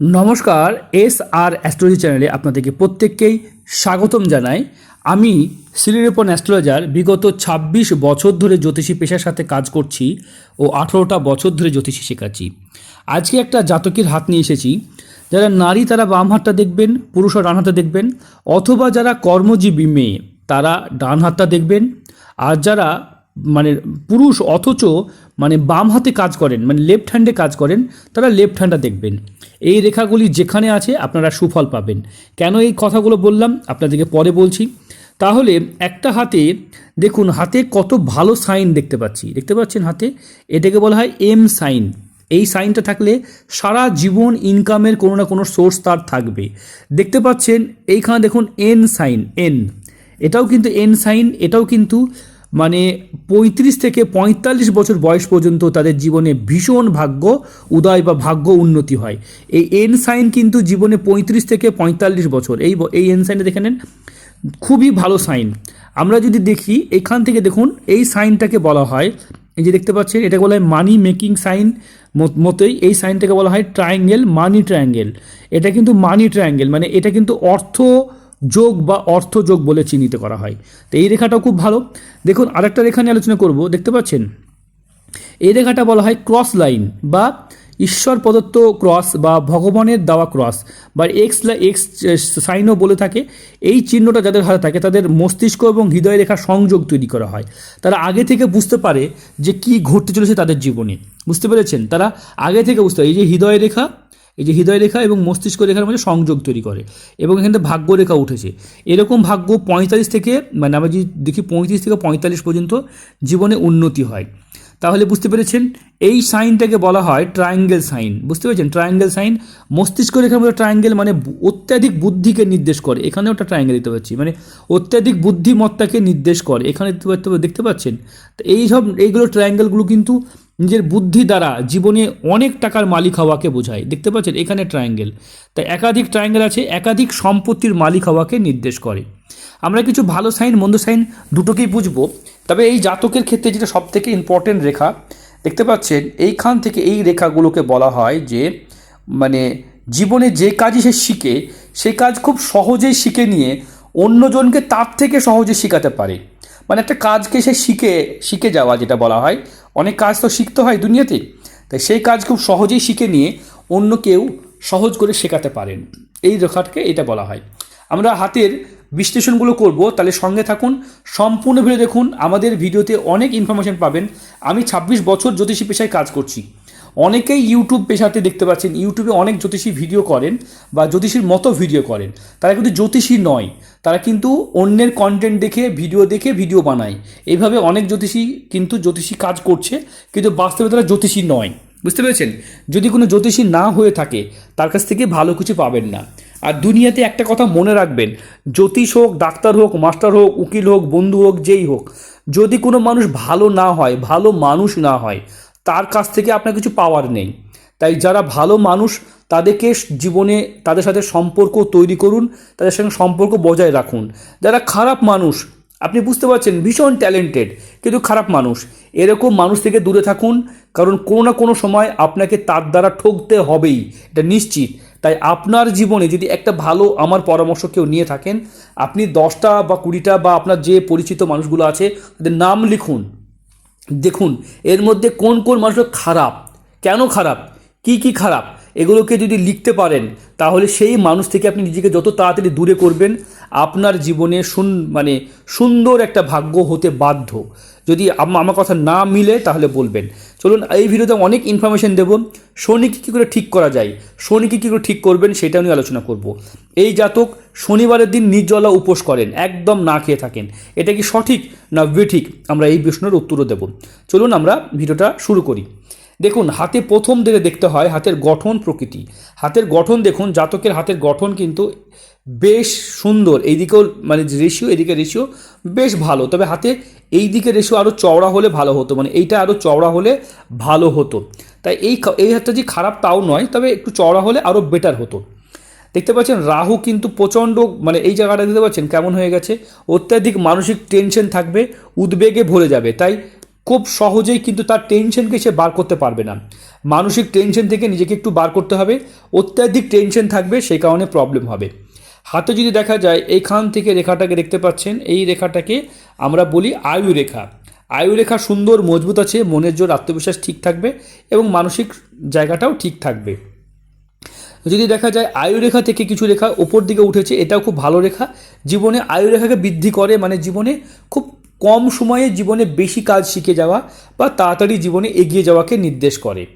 নমস্কার, এস আর অ্যাস্ট্রোলজি চ্যানেলে আপনাদেরকে প্রত্যেককেই স্বাগতম জানাই। আমি সিলিরেপন অ্যাস্ট্রোলজার, বিগত ২৬ বছর ধরে জ্যোতিষী পেশার সাথে কাজ করছি ও আঠেরোটা বছর ধরে জ্যোতিষী শেখাচ্ছি। আজকে একটা জাতকের হাত নিয়ে এসেছি। যারা নারী, তারা বাম হাতটা দেখবেন পুরুষরা ডান হাতটা দেখবেন, অথবা যারা কর্মজীবী মেয়ে, তারা ডান হাতটা দেখবেন। আর যারা মানে পুরুষ, অথচ মানে বাম হাতে কাজ করেন মানে লেফট হ্যান্ডে কাজ করেন, তারা লেফট হ্যান্ডটা দেখবেন। এই রেখাগুলি যেখানে আছে আপনারা সুফল পাবেন। কেন এই কথাগুলো বললাম? আপনাদেরকে পরে বলছি। তাহলে একটা হাতে, দেখুন, হাতে কত ভালো সাইন দেখতে পাচ্ছি। দেখতে পাচ্ছেন হাতে? এটাকে বলা হয় এম সাইন। এই সাইনটা থাকলে সারা জীবন ইনকামের কোনো না কোনো সোর্স তার থাকবে। দেখতে পাচ্ছেন, এইখানে দেখুন এন সাইন এন এটাও কিন্তু এন সাইন, এটাও কিন্তু মানে পঁয়ত্রিশ থেকে পঁয়তাল্লিশ বছর বয়স পর্যন্ত তাদের জীবনে ভীষণ ভাগ্য উদয় বা ভাগ্য উন্নতি হয়। এই এন সাইন কিন্তু জীবনে পঁয়ত্রিশ থেকে পঁয়তাল্লিশ বছর। এই এই এন সাইনটা দেখে নেন। খুবই ভালো সাইন আমরা যদি দেখি, এখান থেকে দেখুন, এই সাইনটাকে বলা হয়, এই যে দেখতে পাচ্ছেন, এটাকে বলা হয় মানি মেকিং সাইন মতোই এই সাইনটাকে বলা হয় ট্রায়াঙ্গেল মানি ট্রায়াঙ্গেল এটা কিন্তু মানি ট্রায়াঙ্গেল মানে এটা কিন্তু অর্থ যোগ বা অর্থ যোগ বলে চিহ্নিত করা হয়। তো এই রেখাটাও খুব ভালো। দেখুন, আরেকটা রেখা নিয়ে আলোচনা করব, দেখতে পাচ্ছেন? এই রেখাটা বলা হয় ক্রস লাইন বা ঈশ্বর প্রদত্ত ক্রস বা ভগবানের দেওয়া ক্রস বা এক্স এক্স সাইনও বলে থাকে। এই চিহ্নটা যাদের হাতে থাকে, তাদের মস্তিষ্ক এবং হৃদয় রেখা সংযোগ তৈরি করা হয়। তারা আগে থেকে বুঝতে পারে যে কি ঘটতে চলেছে তাদের জীবনে। বুঝতে পেরেছেন? তারা আগে থেকে বুঝতে পারে। এই যে হৃদয় রেখা এই যে হৃদয় রেখা এবং মস্তিষ্ক রেখার মধ্যে সংযোগ তৈরি করে এবং এখান থেকে ভাগ্য রেখা উঠেছে। এরকম ভাগ্য পঁয়তাল্লিশ থেকে মানে আমরা যদি দেখি পঁয়ত্রিশ থেকে পঁয়তাল্লিশ পর্যন্ত জীবনে উন্নতি হয়। তাহলে বুঝতে পেরেছেন, এই সাইনটাকে বলা হয় ট্রায়াঙ্গেল সাইন। বুঝতে পেরেছেন? ট্রায়াঙ্গেল সাইন মস্তিষ্ক রেখার মধ্যে ট্রায়াঙ্গেল মানে অত্যাধিক বুদ্ধিকে নির্দেশ করে। এখানেও একটা ট্রায়াঙ্গেল দিতে পারছি মানে অত্যাধিক বুদ্ধিমত্তাকে নির্দেশ করে। এখানে দেখতে পাচ্ছেন? তো এই সব, এইগুলো ট্রায়াঙ্গেলগুলো কিন্তু নিজের বুদ্ধি দ্বারা জীবনে অনেক টাকার মালিক হওয়াকে বোঝায়। দেখতে পাচ্ছেন, এখানে ট্রায়াঙ্গেল তাই একাধিক ট্রায়াঙ্গেল আছে, একাধিক সম্পত্তির মালিক হওয়াকে নির্দেশ করে। আমরা কিছু ভালো সাইন মন্দ সাইন দুটোকেই বুঝব। তবে এই জাতকের ক্ষেত্রে যেটা সব থেকে ইম্পর্টেন্ট রেখা, দেখতে পাচ্ছেন, এইখান থেকে এই রেখাগুলোকে বলা হয় যে মানে জীবনে যে কাজই সে শিখে সেই কাজ খুব সহজেই শিখে নিয়ে অন্যজনকে তার থেকে সহজে শেখাতে পারে। মানে একটা কাজকে সে শিখে শিখে যাওয়া যেটা বলা হয় অনেক কাজ তো শিখতে হয় দুনিয়াতে। তাই সেই কাজ খুব সহজেই শিখে নিয়ে অন্য কেউ সহজ করে শেখাতে পারেন। এই রেখাটাকে এটা বলা হয়। আমরা হাতের বিশ্লেষণগুলো করব, তাহলে সঙ্গে থাকুন, সম্পূর্ণ ভিডিও দেখুন। আমাদের ভিডিওতে অনেক ইনফরমেশন পাবেন। আমি ২৬ বছর জ্যোতিষী পেশায় কাজ করছি। অনেকেই ইউটিউব পেশাতে দেখতে পাচ্ছেন ইউটিউবে অনেক জ্যোতিষী ভিডিও করেন বা জ্যোতিষীর মতো ভিডিও করেন। তারা কিন্তু জ্যোতিষী নয়, তারা কিন্তু অন্যের কন্টেন্ট দেখে ভিডিও দেখে ভিডিও বানায়। এইভাবে অনেক জ্যোতিষী কিন্তু জ্যোতিষী কাজ করছে, কিন্তু বাস্তবে তারা জ্যোতিষী নয়। বুঝতে পেরেছেন? যদি কোনো জ্যোতিষী না হয়ে থাকে, তার কাছ থেকে ভালো কিছু পাবেন না। আর দুনিয়াতে একটা কথা মনে রাখবেন, জ্যোতিষ হোক, ডাক্তার হোক, মাস্টার হোক, উকিল হোক, বন্ধু হোক, যেই হোক, যদি কোনো মানুষ ভালো না হয়, ভালো মানুষ না হয় তার কাছ থেকে আপনার কিছু পাওয়ার নেই। তাই যারা ভালো মানুষ, তাদেরকে জীবনে তাদের সাথে সম্পর্ক তৈরি করুন, তাদের সঙ্গে সম্পর্ক বজায় রাখুন। যারা খারাপ মানুষ, আপনি বুঝতে পারছেন, ভীষণ ট্যালেন্টেড কিন্তু খারাপ মানুষ। এরকম মানুষ থেকে দূরে থাকুন, কারণ কোনো না কোনো সময় আপনাকে তার দ্বারা ঠকতে হবেই, এটা নিশ্চিত। তাই আপনার জীবনে যদি একটা ভালো আমার পরামর্শ কেউ নিয়ে থাকেন, আপনি দশটা বা কুড়িটা বা আপনার যে পরিচিত মানুষগুলো আছে, তাদের নাম লিখুন। দেখুন, এর মধ্যে কোন কোন মানুষ খারাপ? কেন খারাপ? কি কি খারাপ? এগুলোকে যদি লিখতে পারেন, তাহলে সেই মানুষ থেকে আপনি নিজেকে যত তাড়াতাড়ি দূরে করবেন আপনার জীবনে সুন মানে সুন্দর একটা ভাগ্য হতে বাধ্য। যদি আমার কথা না মিলে তাহলে বলবেন। চলুন, এই ভিডিওতে অনেক ইনফরমেশন দেবো। শনিকে কী করে ঠিক করা যায়? শনিকে কী করে ঠিক করবেন সেটা নিয়ে আলোচনা করব। এই জাতক শনিবারের দিন নির্জলা উপোস করেন, একদম না খেয়ে থাকেন। এটা কি সঠিক না বেঠিক? আমরা এই প্রশ্নের উত্তরও দেব। চলুন, আমরা ভিডিওটা শুরু করি। দেখুন, হাতে প্রথম দিকে দেখতে হয় হাতের গঠন প্রকৃতি। হাতের গঠন দেখুন, জাতকের হাতের গঠন কিন্তু বেশ সুন্দর। এইদিকেও মানে রেশিও এদিকে রেশিও বেশ ভালো। তবে হাতে এই দিকে রেশিও আরও চওড়া হলে ভালো হতো। মানে এইটা আরও চওড়া হলে ভালো হতো। তাই এই এই হাতটা যে খারাপ তাও নয়, তবে একটু চওড়া হলে আরও বেটার হতো। দেখতে পাচ্ছেন রাহু কিন্তু প্রচণ্ড মানে এই জায়গাটা দেখতে পাচ্ছেন কেমন হয়ে গেছে। অত্যাধিক মানসিক টেনশন থাকবে, উদ্বেগে ভরে যাবে। তাই খুব সহজেই কিন্তু তার টেনশনকে সে বার করতে পারবে না। মানসিক টেনশন থেকে নিজেকে একটু বার করতে হবে। অত্যাধিক টেনশন থাকবে, সেই কারণে প্রবলেম হবে। হাতে যদি দেখা যায়, এইখান থেকে রেখাটাকে দেখতে পাচ্ছেন, এই রেখাটাকে আমরা বলি আয়ু রেখা। আয়ু রেখা সুন্দর, মজবুত আছে, মনের জোর, আত্মবিশ্বাস ঠিক থাকবে এবং মানসিক জায়গাটাও ঠিক থাকবে। যদি দেখা যায় আয়ুরেখা থেকে কিছু রেখা ওপর দিকে উঠেছে, এটাও খুব ভালো রেখা। জীবনে আয়ু রেখাকে বৃদ্ধি করে মানে জীবনে খুব কম সময়ে জীবনে বেশি কাজ শিখে যাওয়া বা তাড়াতাড়ি জীবনে এগিয়ে যাওয়াকে নির্দেশ করে।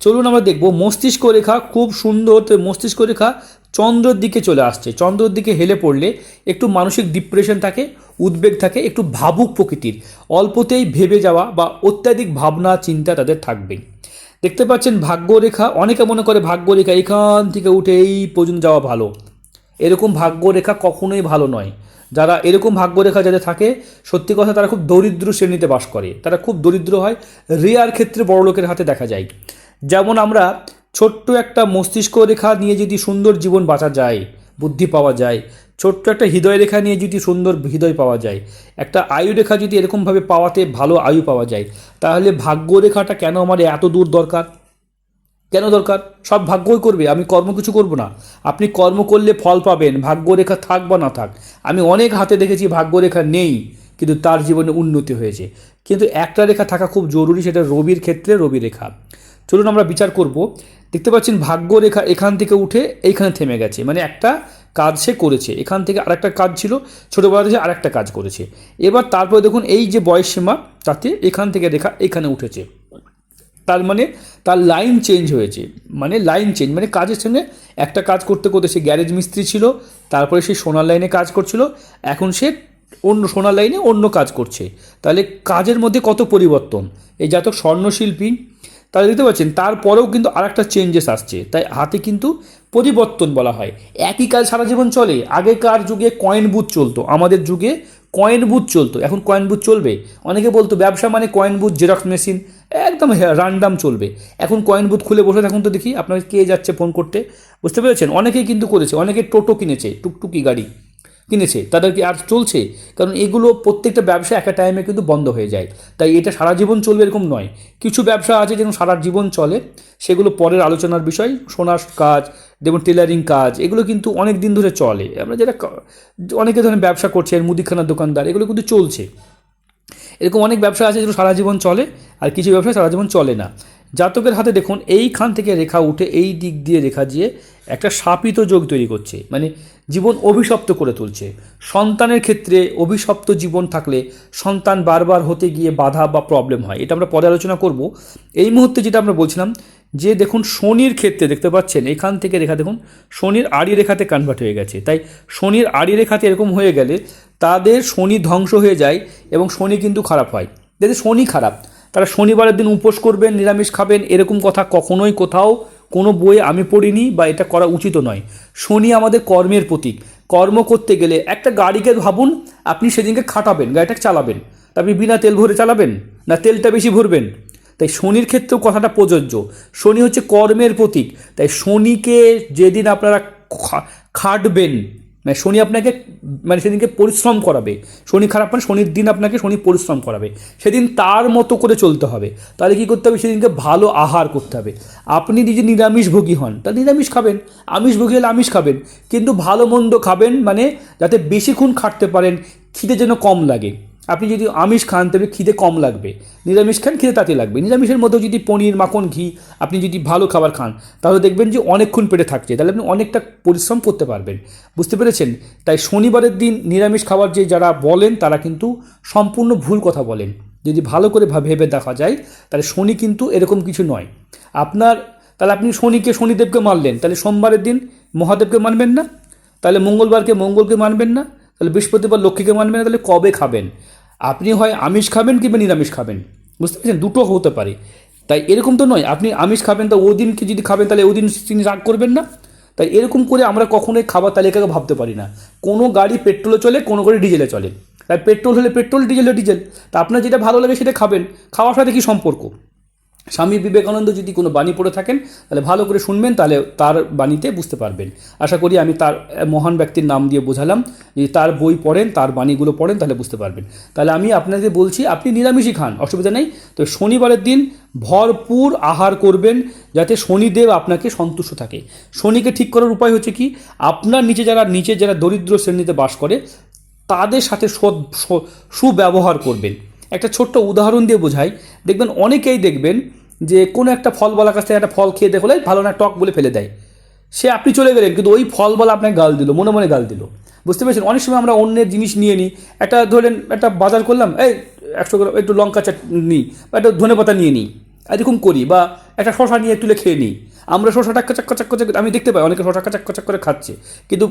চলুন আমরা দেখব, মস্তিষ্ক রেখা খুব সুন্দর, তো মস্তিষ্ক রেখা চন্দ্রের দিকে চলে আসছে। চন্দ্রের দিকে হেলে পড়লে একটু মানসিক ডিপ্রেশন থাকে, উদ্বেগ থাকে, একটু ভাবুক প্রকৃতির। অল্পতেই ভেবে যাওয়া বা অত্যাধিক ভাবনা, চিন্তা তাদের থাকবেই। দেখতে পাচ্ছেন ভাগ্যরেখা, অনেকে মনে করে ভাগ্যরেখা এখান থেকে উঠে এই পর্যন্ত যাওয়া ভালো। এরকম ভাগ্যরেখা কখনোই ভালো নয়। যারা এরকম ভাগ্যরেখা যাদের থাকে, সত্যি কথা তারা খুব দরিদ্র শ্রেণীতে বাস করে। তারা খুব দরিদ্র হয়, রেয়ার ক্ষেত্রে বড়লোকের হাতে দেখা যায়। যেমন আমরা ছোট্ট একটা মস্তিষ্ক রেখা নিয়ে যদি সুন্দর জীবন বাঁচা যায়, বুদ্ধি পাওয়া যায়, ছোট্ট একটা হৃদয় রেখা নিয়ে যদি সুন্দর হৃদয় পাওয়া যায়, একটা আয়ু রেখা যদি এরকমভাবে পাওয়াতে ভালো আয়ু পাওয়া যায়, তাহলে ভাগ্য রেখাটা কেন আমার এত দূর দরকার? কেন দরকার? সব ভাগ্যই করবে, আমি কর্ম কিছু করব না। আপনি কর্ম করলে ফল পাবেন ভাগ্যরেখা থাক বা না থাক। আমি অনেক হাতে দেখেছি ভাগ্যরেখা নেই, কিন্তু তার জীবনে উন্নতি হয়েছে। কিন্তু একটা রেখা থাকা খুব জরুরি, সেটা রবির ক্ষেত্রে রবি রেখা। চলুন আমরা বিচার করব। দেখতে পাচ্ছেন ভাগ্য রেখা এখান থেকে উঠে এইখানে থেমে গেছে। মানে একটা কাজ সে করেছে। এখান থেকে আরেকটা কাজ ছিল, ছোটোবেলা থেকে আরেকটা কাজ করেছে। এবার তারপরে দেখুন এই যে বয়স সীমা, তাতে এখান থেকে রেখা এখানে উঠেছে। তার মানে তার লাইন চেঞ্জ হয়েছে। মানে লাইন চেঞ্জ মানে কাজের সঙ্গে একটা কাজ করতে করতে সে গ্যারেজ মিস্ত্রি ছিল, তারপরে সে সোনার লাইনে কাজ করছিল, এখন সে অন্য সোনার লাইনে অন্য কাজ করছে। তাহলে কাজের মধ্যে কত পরিবর্তন? এই জাতক স্বর্ণশিল্পী তাহলে দেখতে পাচ্ছেন, তারপরেও কিন্তু আরেকটা চেঞ্জেস আসছে। তাই হাতে কিন্তু পরিবর্তন বলা হয়। একই কাজ সারা জীবন চলে। আগেকার যুগে কয়েন বুথ চলতো। আমাদের যুগে কয়েন বুথ চলতো। এখন কয়েন বুথ চলবে। অনেকে বলতো, ব্যবসা মানে কয়েন বুথ জেরক্স মেশিন একদম রান্ডাম চলবে। এখন কয়েন বুথ খুলে বসে থাকুন তো দেখি আপনাকে কে যাচ্ছে ফোন করতে। বুঝতে পেরেছেন? অনেকেই কিন্তু করেছে। অনেকে টোটো কিনেছে, টুকটুকি গাড়ি। কিনেছে তাদের কি আর চলছে, কারণ এগুলো প্রত্যেকটা ব্যবসা একটা টাইমে কিন্তু বন্ধ হয়ে যায়। তাই এটা সারা জীবন চলবে এরকম নয়। কিছু ব্যবসা আছে যেরকম সারা জীবন চলে, সেগুলো পরের আলোচনার বিষয়। সোনার কাজ, যেমন টেলারিং কাজ, এগুলো কিন্তু অনেক দিন ধরে চলে। আমরা যেটা অনেকে ধরেন ব্যবসা করছেন, মুদিখানার দোকানদার, এগুলো কিন্তু চলছে। এরকম অনেক ব্যবসা আছে যেগুলো সারা জীবন চলে, আর কিছু ব্যবসা সারা জীবন চলে না। জাতকের হাতে দেখুন, এইখান থেকে রেখা উঠে এই দিক দিয়ে রেখা দিয়ে একটা শাপিত যোগ তৈরি করছে। মানে জীবন অভিশপ্ত করে তুলছে। সন্তানের ক্ষেত্রে অভিশপ্ত জীবন থাকলে সন্তান বারবার হতে গিয়ে বাধা বা প্রবলেম হয়। এটা আমরা পরে আলোচনা করব। এই মুহূর্তে যেটা আমরা বলছিলাম, যে দেখুন শনির ক্ষেত্রে দেখতে পাচ্ছেন, এখান থেকে রেখা দেখুন, শনির আড়ি রেখাতে কনভার্ট হয়ে গেছে। তাই শনির আড়ি রেখাতে এরকম হয়ে গেলে তাদের শনি ধ্বংস হয়ে যায় এবং শনি কিন্তু খারাপ হয়। যাদের শনি খারাপ, তারা শনিবারের দিন উপোস করবেন, নিরামিষ খাবেন, এরকম কথা কখনোই কোথাও কোনো বই আমি পড়িনি বা এটা করা উচিত নয়। শনি আমাদের কর্মের প্রতীক। কর্ম করতে গেলে একটা গাড়িকে ভাবুন, আপনি সেদিনকে খাটাবেন, গাড়িটা চালাবেন। তা আপনি বিনা তেল ভরে চালাবেন না তেলটা বেশি ভরবেন? তাই শনির ক্ষেত্রেও কথাটা প্রযোজ্য। শনি হচ্ছে কর্মের প্রতীক। তাই শনিকে যেদিন আপনারা খাটবেন মানে শনি আপনাকে মানে সেদিনকে পরিশ্রম করাবে। শনি খারাপ মানে শনির দিন আপনাকে শনি পরিশ্রম করাবে। সেদিন তার মতো করে চলতে হবে। তাহলে কী করতে হবে? সেদিনকে ভালো আহার করতে হবে। আপনি নিজে নিরামিষভোগী হন তা নিরামিষ খাবেন। আমিষভোগী হলে আমিষ খাবেন। কিন্তু ভালো মন্দ খাবেন মানে যাতে বেশিক্ষণ খাটতে পারেন, খিদে যেন কম লাগে। আপনি যদি আমিষ খান, তবে খিদে কম লাগবে। নিরামিষ খান, খিদে তাতে লাগবে। নিরামিষের মধ্যেও যদি পনির, মাখন, ঘি আপনি যদি ভালো খাবার খান, তাহলে দেখবেন যে অনেকক্ষণ পেটে থাকছে। তাহলে আপনি অনেকটা পরিশ্রম করতে পারবেন। বুঝতে পেরেছেন? তাই শনিবারের দিন নিরামিষ খাবার যে যারা বলেন, তারা কিন্তু সম্পূর্ণ ভুল কথা বলেন। যদি ভালো করে ভেবে দেখা যায়, তাহলে শনি কিন্তু এরকম কিছু নয়। আপনার, তাহলে আপনি শনিকে শনিদেবকে মানলেন, তাহলে সোমবারের দিন মহাদেবকে মানবেন না? তাহলে মঙ্গলবারকে মঙ্গলকে মানবেন না? তাহলে বৃহস্পতিবার লক্ষ্মীকে মানবেন না? তাহলে কবে খাবেন? আপনি হয় আমিষ খাবেন কিংবা নিরামিষ খাবেন, বুঝতে পারছেন? দুটো হতে পারে। তাই এরকম তো নয়, আপনি আমিষ খাবেন, তা ওই দিনকে যদি খাবেন, তাহলে ওই দিন তিনি রাগ করবেন না? তাই এরকম করে আমরা কখনোই খাবার তালিকাকে ভাবতে পারি না। কোনো গাড়ি পেট্রোলে চলে, কোনো গাড়ি ডিজেলে চলে। তাই পেট্রোল হলে পেট্রোল, ডিজেল হলে ডিজেল। তা আপনার যেটা ভালো লাগে সেটা খাবেন। খাওয়ার সাথে কী সম্পর্ক? স্বামী বিবেকানন্দ যদি কোনো বাণী পড়ে থাকেন, তাহলে ভালো করে শুনবেন, তাহলে তার বাণীতে বুঝতে পারবেন। আশা করি আমি তার মহান ব্যক্তির নাম দিয়ে বোঝালাম। যদি তার বই পড়েন, তার বাণীগুলো পড়েন, তাহলে বুঝতে পারবেন। তাহলে আমি আপনাকে বলছি, আপনি নিরামিষই খান, অসুবিধা নেই। তো শনিবারের দিন ভরপুর আহার করবেন, যাতে শনিদেব আপনাকে সন্তুষ্ট থাকে। শনিকে ঠিক করার উপায় হচ্ছে কি? আপনার নিচে যারা নিচে যারা দরিদ্র শ্রেণীতে বাস করে, তাদের সাথে সুব্যবহার করবেন। একটা ছোট্ট উদাহরণ দিয়ে বোঝাই। দেখবেন অনেকেই দেখবেন যে কোনো একটা ফলওয়ালার কাছ থেকে একটা ফল খেয়ে দেখলে ভালো না, টক বলে ফেলে দেয়। সে আপনি চলে গেলেন, কিন্তু ওই ফল বলা আপনাকে গাল দিল, মনে মনে গাল দিল। বুঝতে পেরেছেন? অনেক সময় আমরা অন্যের জিনিস নিয়ে নিই। একটা ধরেন একটা বাজার করলাম, এই একশো গ্রাম, একটু লঙ্কা চাট নিই, বা একটা ধনে পাতা নিয়ে নিই, এরকম করি, বা একটা শশা নিয়ে তুলে খেয়ে নিই। আমরা শশাটা কাচাক কাচাক কাচাক, আমি দেখতে পাই, অনেকে শশা কাচাক কাচাক করে খাচ্ছে, কিন্তু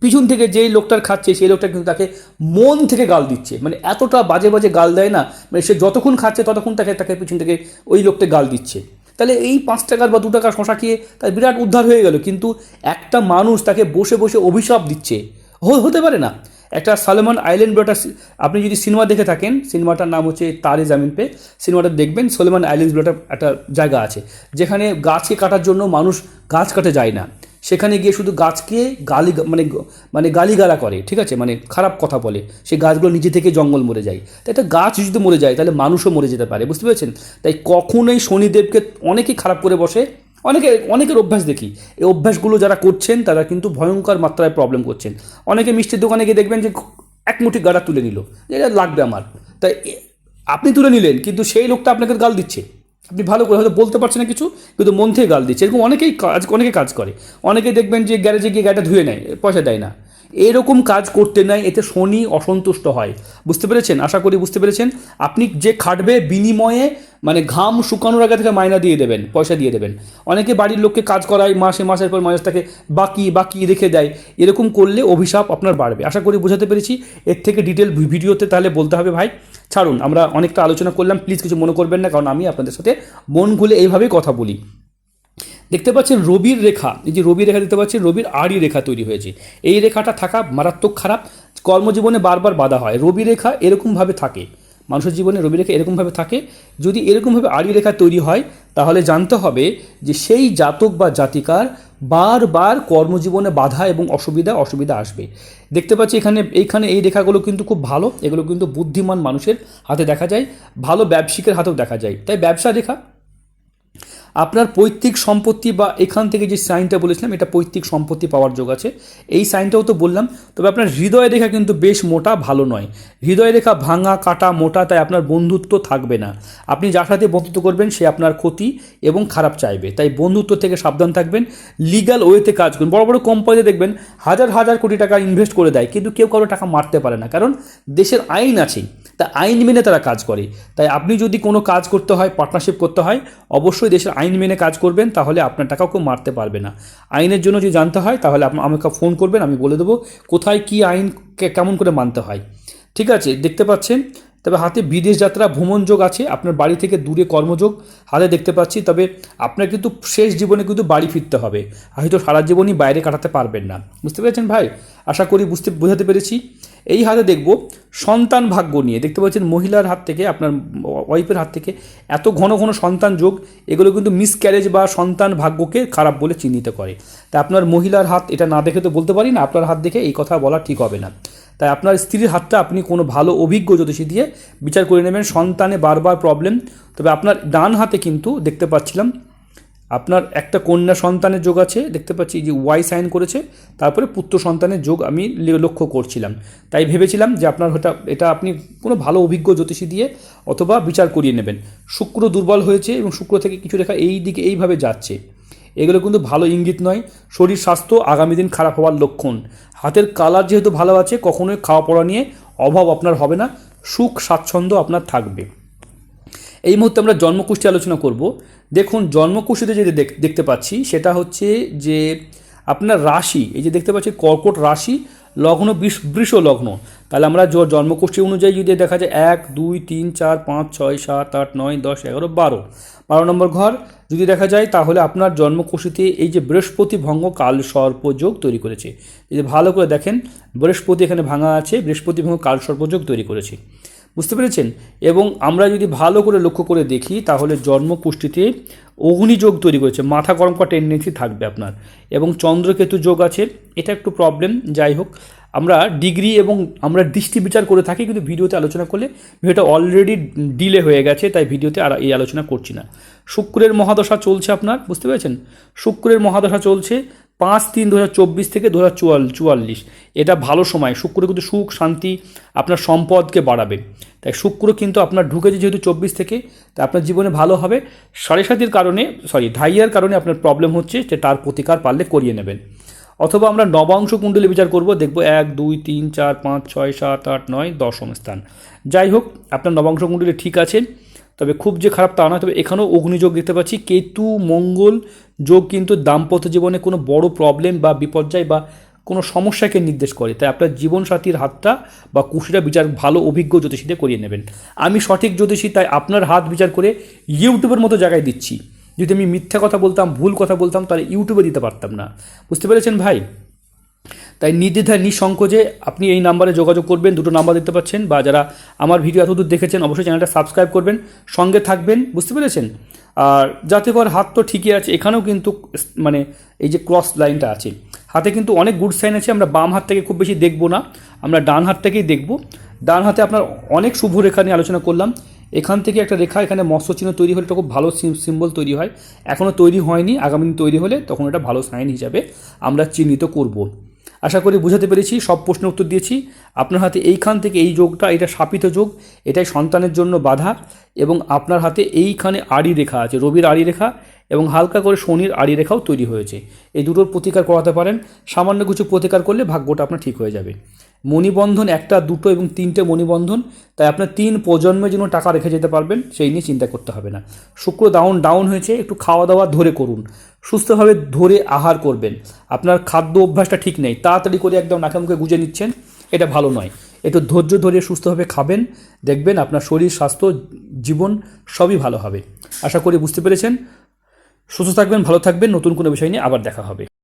পিছন থেকে যেই লোকটার খাচ্ছে, সেই লোকটা কিন্তু তাকে মন থেকে গাল দিচ্ছে। মানে এতটা বাজে বাজে গাল দেয় না মানে সে যতক্ষণ খাচ্ছে ততক্ষণ তাকে তাকে পিছন থেকে ওই লোকটা গাল দিচ্ছে। তাহলে এই পাঁচ টাকার বা দু টাকার শশা খেয়ে তার বিরাট উদ্ধার হয়ে গেল, কিন্তু একটা মানুষ তাকে বসে বসে অভিশাপ দিচ্ছে। হতে পারে না। একটা সালমান আইল্যান্ড একটা আপনি যদি সিনেমা দেখে থাকেন, সিনেমাটার নাম হচ্ছে তারে জামিন পে। সিনেমাটা দেখবেন, সলেমান আইল্যান্ড একটা- একটা জায়গা আছে, যেখানে গাছকে কাটার জন্য মানুষ গাছ কাটে যায় না। সেখানে গিয়ে শুধু গাছকে গালি মানে মানে গালিগালা করে, ঠিক আছে? মানে খারাপ কথা বলে। সেই গাছগুলো নিজে থেকে জঙ্গল মরে যায়। তাই একটা গাছ যদি মরে যায়, তাহলে মানুষও মরে যেতে পারে, বুঝতে পেরেছেন? তাই কখনোই শনিদেবকে অনেকেই খারাপ করে বসে, অনেকে, অনেকের অভ্যাস দেখি। এই অভ্যাসগুলো যারা করছেন, তারা কিন্তু ভয়ঙ্কর মাত্রায় প্রবলেম করছেন। অনেকে মিষ্টির দোকানে গিয়ে দেখবেন যে এক মুঠি গাড়া তুলে নিল এটা লাগবে আমার। তাই আপনি তুলে নিলেন, কিন্তু সেই লোকটা আপনাকে গাল দিচ্ছে। ভালো করে হয়তো বলতে পারছেন না কিছু, কিন্তু মন থেকে গাল দিচ্ছে। এরকম অনেকেই কাজ অনেকে কাজ করে। অনেকে দেখবেন যে গ্যারেজে গিয়ে গাড়িটা ধুয়ে নেয়, পয়সা দেয় না। এরকম কাজ করতে নাই, এতে শনি অসন্তুষ্ট হয়। বুঝতে পেরেছেন? আশা করি বুঝতে পেরেছেন। আপনি যে খাটবে বিনিময়ে মানে ঘাম শুকানোর আগে থেকে মায়না দিয়ে দেবেন, পয়সা দিয়ে দেবেন। অনেকে বাড়ির লোককে কাজ করায়, মাসে মাসের পর মাস তাকে বাকি বাকি রেখে দেয়। এরকম করলে অভিশাপ আপনার বাড়বে। আশা করি বোঝাতে পেরেছি। এর থেকে ডিটেল ভিডিওতে তাহলে বলতে হবে ভাই। ছাড়ুন, আমরা অনেকটা আলোচনা করলাম। প্লিজ কিছু মনে করবেন না, কারণ আমি আপনাদের সাথে মন খুলে এইভাবেই কথা বলি। দেখতে পাচ্ছেন রবির রেখা। এই যে রবি রেখা দেখতে পাচ্ছেন, রবির আড়ি রেখা তৈরি হয়েছে। এই রেখাটা থাকা মারাত্মক খারাপ। কর্মজীবনে বারবার বাধা হয়। রবি রেখা এরকমভাবে থাকে। মানুষের জীবনে রবি রেখা এরকমভাবে থাকে। যদি এরকমভাবে আড়ি রেখা তৈরি হয়, তাহলে জানতে হবে যে সেই জাতক বা জাতিকার বারবার কর্মজীবনে বাধা এবং অসুবিধা অসুবিধা আসবে। দেখতে পাচ্ছি এখানে, এইখানে এই রেখাগুলো কিন্তু খুব ভালো। এগুলো কিন্তু বুদ্ধিমান মানুষের হাতে দেখা যায়। ভালো ব্যবসায়িকের হাতেও দেখা যায়। তাই ব্যবসা রেখা আপনার পৈতৃক সম্পত্তি বা এখান থেকে যে সাইনটা বলেছিলাম, এটা পৈতৃক সম্পত্তি পাওয়ার যোগ আছে। এই সাইনটাও তো বললাম, তবে আপনার হৃদয় রেখা কিন্তু বেশ মোটা, ভালো নয়। হৃদয় রেখা ভাঙা, কাটা, মোটা, তাই আপনার বন্ধুত্ব থাকবে না। আপনি যার সাথে বন্ধুত্ব করবেন, সে আপনার ক্ষতি এবং খারাপ চাইবে। তাই বন্ধুত্ব থেকে সাবধান থাকবেন লিগ্যাল ওয়েতে কাজ করুন। বড় বড় কোম্পানিতে দেখবেন, হাজার হাজার কোটি টাকা ইনভেস্ট করে দেয়, কিন্তু কেউ কারও টাকা মারতে পারে না। কারণ দেশের আইন আছে, তা আইন মেনে তারা কাজ করে। তাই আপনি যদি কোনো কাজ করতে হয় পার্টনারশিপ করতে হয়, অবশ্যই দেশের আইন মেনে কাজ করবেন, তাহলে আপনার টাকাও কেউ মারতে পারবে না। আইনের জন্য যদি জানতে হয়, তাহলে আমাকে ফোন করবেন, আমি বলে দেবো কোথায় কী আইন কেমন করে মানতে হয়। ঠিক আছে, দেখতে পাচ্ছেন? তবে হাতে বিদেশ যাত্রা, ভ্রমণ যোগ আছে, আপনার বাড়ি থেকে দূরে কর্মযোগ হাতে দেখতে পাচ্ছি, তবে আপনার কিন্তু শেষ জীবনে কিন্তু বাড়ি ফিরতে হবে। হয়তো সারা জীবনই বাইরে কাটাতে পারবেন না। বুঝতে পেরেছেন ভাই? আশা করি বুঝতে, বোঝাতে পেরেছি। এই হাতে দেখব সন্তান ভাগ্য নিয়ে। দেখতে পাচ্ছেন মহিলার হাত থেকে, আপনার ওয়াইফের হাত থেকে এত ঘন ঘন সন্তান যোগ, এগুলো কিন্তু মিসক্যারেজ বা সন্তান ভাগ্যকে খারাপ বলে চিহ্নিত করে। তাই আপনার মহিলার হাত, এটা না দেখে তো বলতে পারি না, আপনার হাত দেখে এই কথা বলা ঠিক হবে না। তাই আপনার স্ত্রীর হাতটা আপনি কোনো ভালো অভিজ্ঞ জ্যোতিষী দিয়ে বিচার করে নেবেন। সন্তানে বারবার প্রবলেম তবে আপনার ডান হাতে কিন্তু দেখতে পাচ্ছিলাম, আপনার একটা কন্যা সন্তানের যোগ আছে, দেখতে পাচ্ছি যে ওয়াই সাইন করেছে, তারপরে পুত্র সন্তানের যোগ আমি লক্ষ্য করছিলাম। তাই ভেবেছিলাম যে আপনার ওটা এটা আপনি কোনো ভালো অভিজ্ঞ জ্যোতিষী দিয়ে অথবা বিচার করিয়ে নেবেন। শুক্র দুর্বল হয়েছে এবং শুক্র থেকে কিছু রেখা এই দিকে এইভাবে যাচ্ছে। এগুলো কিন্তু ভালো ইঙ্গিত নয়। শরীর স্বাস্থ্য আগামী দিন খারাপ হওয়ার লক্ষণ। হাতের কালার যেহেতু ভালো আছে, কখনোই খাওয়া পড়া নিয়ে অভাব আপনার হবে না, সুখ, স্বাচ্ছন্দ্য আপনার থাকবে। এই মুহূর্তে আমরা জন্মকুষ্ঠী আলোচনা করব। দেখুন, জন্মকুষ্ঠীতে যেটা দেখ- দেখতে পাচ্ছি, সেটা হচ্ছে যে আপনার রাশি, এই যে দেখতে পাচ্ছি কর্কট রাশি, লগ্ন বৃষ- লগ্ন। তাহলে আমরা জন্মকোষ্ঠী অনুযায়ী যদি দেখা যায় এক, দুই, তিন, চার, পাঁচ, ছয়, সাত, আট, নয়, দশ, এগারো, বারো। বারো নম্বর ঘর, যদি দেখা যায় তাহলে আপনার জন্মকুষ্ঠীতে এই যে বৃহস্পতি ভঙ্গ কাল সর্পযোগ তৈরি করেছে। এই যে ভালো করে দেখেন, বৃহস্পতি এখানে ভাঙা আছে, বৃহস্পতি ভঙ্গ কাল সর্পযোগ তৈরি করেছে। বুঝতে পেরেছেন? এবং আমরা যদি ভালো করে লক্ষ্য করে দেখি, তাহলে জন্মকুষ্ঠিতে অগ্নিযোগ তৈরি করেছে। মাথা গরম করা টেন্ডেন্সি থাকবে আপনার। এবং চন্দ্রকেতু যোগ আছে, এটা একটু প্রবলেম যাই হোক। আমরা ডিগ্রি এবং আমরা দৃষ্টি বিচার করে থাকি, কিন্তু ভিডিওতে আলোচনা করলে ভিডিওটা অলরেডি ডিলে হয়ে গেছে, তাই ভিডিওতে আর এই আলোচনা করছি না। শুক্রের মহাদশা চলছে আপনার, বুঝতে পেরেছেন? শুক্রের মহাদশা চলছে পাঁচ তিন দু থেকে দু চুয়াল্লিশ। এটা ভালো সময়। শুক্র কিন্তু সুখ, শান্তি আপনার সম্পদকে বাড়াবে। তাই শুক্র কিন্তু আপনার ঢুকেছে যেহেতু চব্বিশ থেকে, তা আপনার জীবনে ভালো হবে। সাড়ে সাতির কারণে সরি ঢাইয়ার কারণে আপনার প্রবলেম হচ্ছে যে তার প্রতিকার পারলে করিয়ে নেবেন। অথবা আমরা নবাংশ কুণ্ডলী বিচার করব, দেখব এক, দুই, তিন, চার, পাঁচ, ছয়, সাত, আট, নয়, দশম স্থান। যাই হোক, আপনার নবাংশ কুণ্ডলী ঠিক আছে। তবে খুব যে খারাপ তা নয়, তবে এখানেও অগ্নিযোগ দেখতে পাচ্ছি। কেতু, মঙ্গল যোগ কিন্তু দাম্পত্য জীবনে কোনো বড় প্রবলেম বা বিপর্যয় বা কোনো সমস্যাকে নির্দেশ করে। তাই আপনার জীবনসাথীর হাতটা বা কুশিটা বিচার ভালো অভিজ্ঞ জ্যোতিষীতে করিয়ে নেবেন। আমি সঠিক জ্যোতিষী, তাই আপনার হাত বিচার করে ইউটিউবের মতো জায়গায় দিচ্ছি। যদি আমি মিথ্যা কথা বলতাম, ভুল কথা বলতাম, তাহলে ইউটিউবে দিতে পারতাম না। বুঝতে পেরেছেন ভাই? তাই নির্দ্বিধায়, নিঃসংকোচে আপনি এই নাম্বারে যোগাযোগ করবেন, দুটো নাম্বার দেখতে পাচ্ছেন, বা যারা আমার ভিডিও এতদূর দেখেছেন অবশ্যই চ্যানেলটা সাবস্ক্রাইব করবেন, সঙ্গে থাকবেন, বুঝতে পেরেছেন? আর যাতে করে হাত তো ঠিকই আছে, এখানেও কিন্তু মানে এই যে ক্রস লাইনটা আছে। হাতে কিন্তু অনেক গুড সাইন আছে, আমরা বাম হাত থেকে খুব বেশি দেখব না, আমরা ডান হাত থেকেই দেখব। ডান হাতে আপনার অনেক শুভ রেখা নিয়ে আলোচনা করলাম, এখান থেকে একটা রেখা, এখানে মৎস্য চিহ্ন তৈরি হলে খুব ভালো সিম্বল তৈরি হয়। এখনও তৈরি হয়নি, আগামী দিন তৈরি হলে তখন এটা ভালো সাইন হিসাবে আমরা চিহ্নিত করব। আশা করি বুঝাতে পেরেছি, সব প্রশ্ন উত্তর দিয়েছি। আপনার হাতে এইখান থেকে এই যোগটা, এটা শাপিত যোগ, এটাই সন্তানের জন্য বাধা এবং আপনার হাতে এইখানে আড়ি রেখা আছে, রবির আড়ি রেখা এবং হালকা করে শনির আড়ি রেখাও তৈরি হয়েছে। এই দুটোর প্রতিকার করাতে পারেন, সামান্য কিছু প্রতিকার করলে ভাগ্যটা আপনার ঠিক হয়ে যাবে। মণিবন্ধন একটা, দুটো এবং তিনটে মণিবন্ধন, তাই আপনার তিন প্রজন্মের জন্য টাকা রেখে যেতে পারবেন, সেই নিয়ে চিন্তা করতে হবে না। শুক্র ডাউন ডাউন হয়েছে, একটু খাওয়া দাওয়া ধরে করুন, সুস্থভাবে ধরে আহার করবেন। আপনার খাদ্য অভ্যাসটা ঠিক নেই, তাড়াতাড়ি করে একদম নাকে মুখে গুজে নিচ্ছেন, এটা ভালো নয়। একটু ধৈর্য ধরে সুস্থভাবে খাবেন, দেখবেন আপনার শরীর, স্বাস্থ্য, জীবন সবই ভালো হবে। আশা করি বুঝতে পেরেছেন। সুস্থ থাকবেন, ভালো থাকবেন, নতুন কোনো বিষয় নিয়ে আবার দেখা হবে।